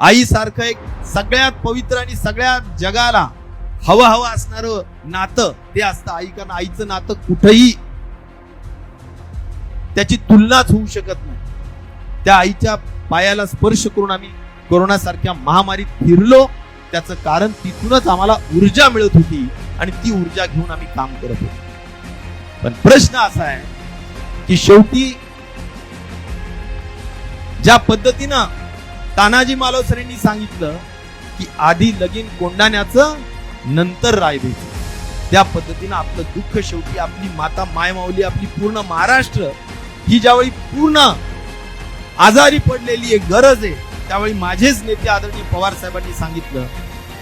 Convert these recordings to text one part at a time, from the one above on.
आईसारखं एक सगळ्यात पवित्र आणि सगळ्यात जगाला हवं हवं असणारं नातं ते असतं आई. कारण आईचं नातं कुठंही त्याची तुलनाच होऊ शकत नाही. त्या आईच्या पायाला स्पर्श करून आम्ही कोरोनासारख्या महामारीत फिरलो. त्याचं कारण तिथूनच आम्हाला ऊर्जा मिळत होती आणि ती ऊर्जा घेऊन आम्ही काम करत होतो. पण प्रश्न असा आहे की शेवटी ज्या पद्धतीनं तानाजी मालवसरेंनी सांगितलं की आधी लगीन कोंडाण्याचं नंतर राय द्यायचं त्या पद्धतीनं आपलं दुःख शेवटी आपली माता मायमाऊली आपली पूर्ण महाराष्ट्र ही ज्यावेळी पूर्ण आजारी पडलेली एक गरज आहे त्यावेळी माझेच नेते आदरणीय पवार साहेबांनी सांगितलं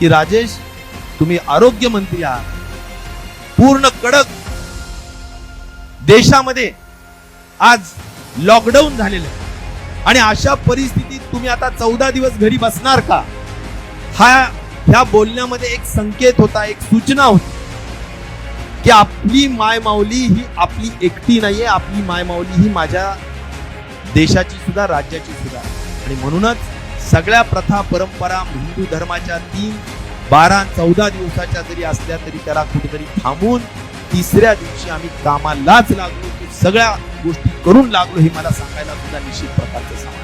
की राजेश तुम्ही आरोग्य मंत्री आहात. पूर्ण कडक देशामध्ये आज लॉकडाऊन झालेलं आहे. आणि अशा परिस्थिती तुम्ही आता चौदा दिवस घरी बसणार का? हा ह्या बोलण्यामध्ये एक संकेत होता एक सूचना होती. की आपली मायमाऊली ही आपली एकटी नाहीये आपली मायमाऊली ही माझ्या देशाची सुद्धा राज्याची सुद्धा. आणि म्हणूनच सगळ्या प्रथा परंपरा हिंदू धर्माच्या तीन बारा चौदा दिवसाच्या जरी असल्या तरी त्याला कुठेतरी थांबून तिसऱ्या दिवशी आम्ही कामालाच लागलो की सगळ्या गोष्टी करून लागलो हे मला सांगायला सुद्धा निश्चित प्रकारचं सांग